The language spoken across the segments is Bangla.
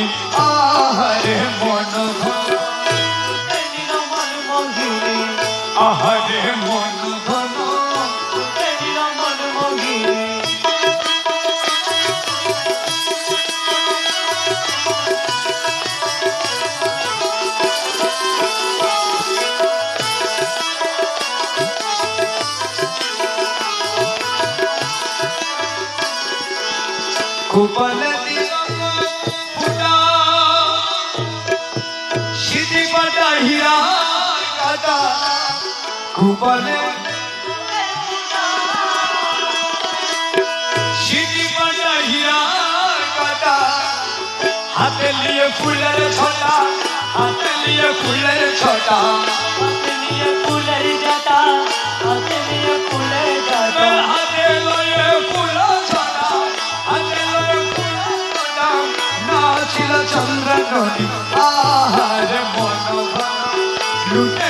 মোহিনী আহারে মন নীল মন মোহিনী আহারে মন ধন কাটা। হাতে লিয়ে ফুলের ছটা হাতে লিয়ে ফুলের ছটা। হাতে নিয়ে ফুলের জাতা হাতে নিয়ে ফুলের জাতা হাতে লয়ে ফুল ছটা হাতে লয়ে ফুল ছটা। নাচিল চন্দ্রনী আহারে মন লুটে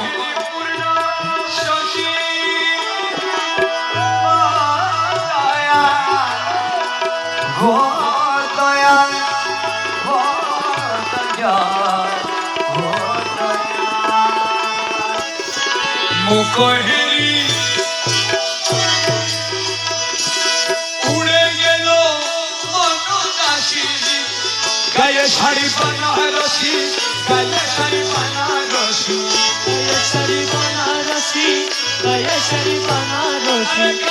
গো দয়া গো দয়া মুখহেরি উড়ে গেল মনোদাসী গায়ে শাড়ি বানারসি গায়ে শাড়ি বানারসি বনারসি গয়েশ্বরী বনারসি গায়ে শাড়ি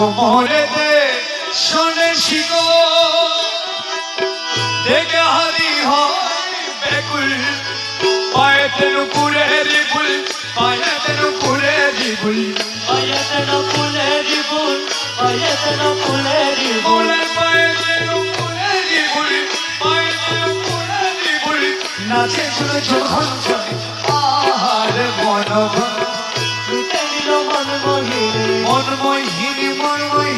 কোমরে দে শোনে শিকো দেখে হারি হয় বেকুল রিবুল রিবুল। রিবুল রিবুল। নাচে শুনে যখন চলে আহারে Bye.